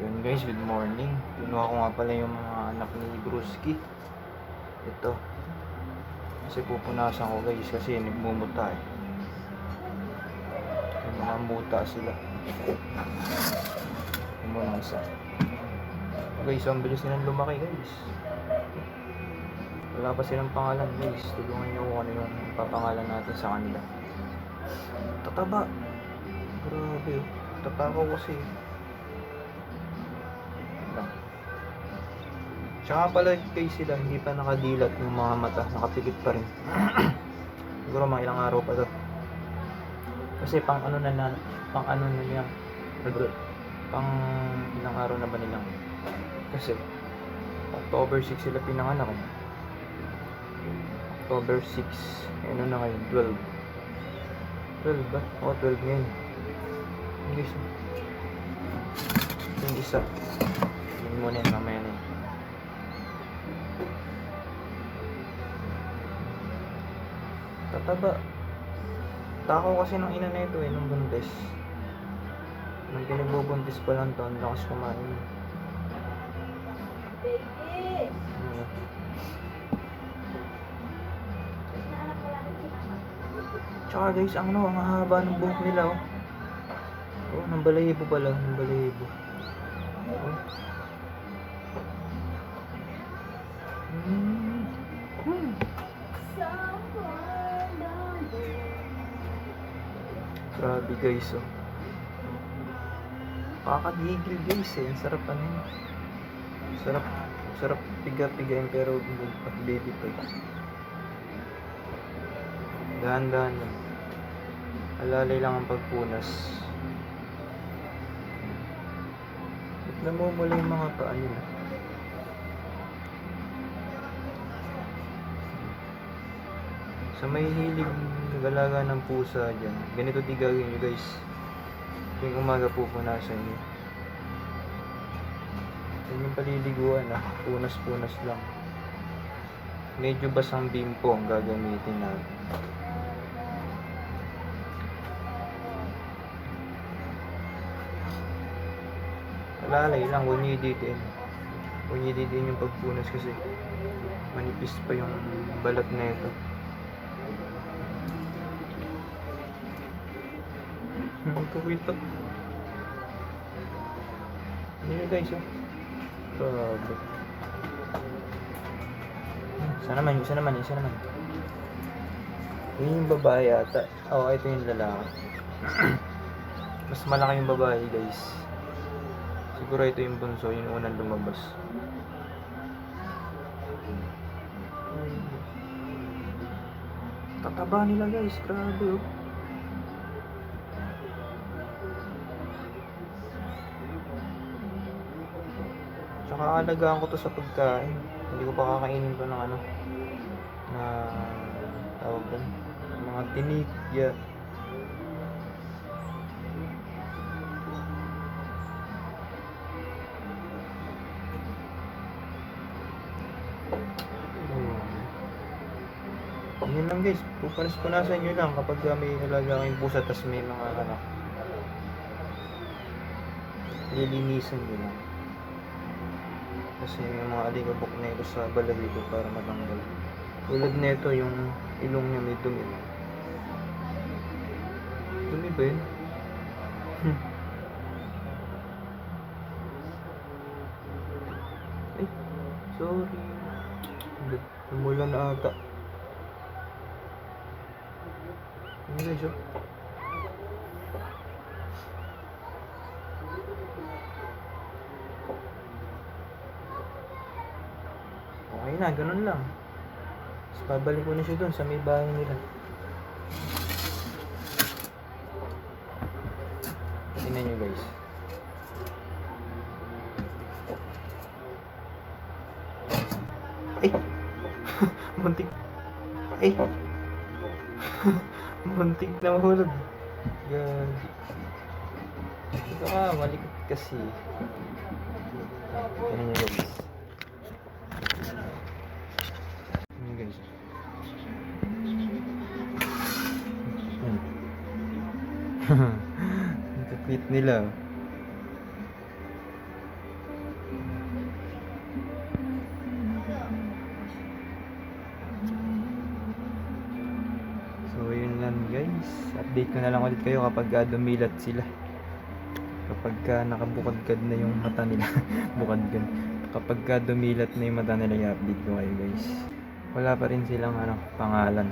Yun guys, good morning. Kinuha ko nga pala yung mga anak ni Bruski. Ito. Kasi pupunasan ko guys kasi nagmumuta eh. Yung mga muta sila. Yung mga isa. Guys, ang bilis nilang lumaki guys. Wala pa silang pangalan guys. Tulungan niyo kung ano yung papangalan natin sa kanila. Tataba. Grabe oh. Tataba kasi. Tsaka pala kay sila, hindi pa nakadilat yung mga mata, nakapikit pa rin. Siguro mga ilang araw pa to. Kasi pang ano na, na pang ano na ano, pang ilang araw na ba nilang. Kasi, October 6 sila pinanganak. October 6, ano na ngayon, 12. 12 ba? Oo, 12 ngayon. Siya. Yung isa. Yun muna yun, mamaya Tataba. Takaw kasi ng ina na ito eh, nung buntis. Nung pinagbubuntis pa lang to, ang lakas kumain. Tsaka guys, ang ano, ang haba ng buhok nila oh. Oh, nang balahibo pala, nang balahibo. Oh. Grabe guys oh. Kakagigil guys eh. Ang sarap ano yun. Sarap, sarap piga-pigain pero at baby pa. Dahan-dahan lang. Alalay lang ang pagpunas. Ba't namumula yung mga paa nila? Sa may hilig nagalaga ng pusa dyan, ganito di gagawin nyo guys. Tuwing umaga pupunasan nyo. Yan yung paliliguan ah, punas-punas lang. Medyo basang bimpo ang gagamitin natin. Alalay lang, uniditin. Uniditin yung pagpunas kasi manipis pa yung balat na ito. Magkakwito. Hindi na guys, oh. Grabe. Isa naman, isa naman, isa naman. Yun yung babae ata. Oo, oh, ito yung lalaki. Mas malaki yung babae, guys. Siguro ito yung bunso, yung unang lumabas. Tataba nila guys, grabe oh. Tsaka alagaan ko to sa pagkain. Hindi ko pa kakainin to ng ano na tawag doon. Mga tinik, yeah. Hmm. Yun lang guys, pupanas-punasan nyo lang kapag uh, may alaga kayong pusa tas may mga ano lilinisan nyo lang. Kasi may mga alikabok na ito sa balahibo para matanggal. Tulad nito yung ilong niya may dumi. Dumi ba yun? Hmm. Ay, sorry. Lumula na ata. Ano guys, oh? Na, ganun lang. Tapos babalik ko na siya dun sa may bahay nila. Tingnan nyo guys. Ay! Muntik. Ay! Muntik na mahulog. Gagi. Ito ka, malikot kasi. Tingnan nyo guys. Ang nila. So, yun lang guys. Update ko na lang ulit kayo kapag uh, dumilat sila. Kapag uh, nakabukadkad na yung mata nila. bukadkad. Kapag uh, dumilat na yung mata nila, i-update ko kayo guys. Wala pa rin silang ano, pangalan.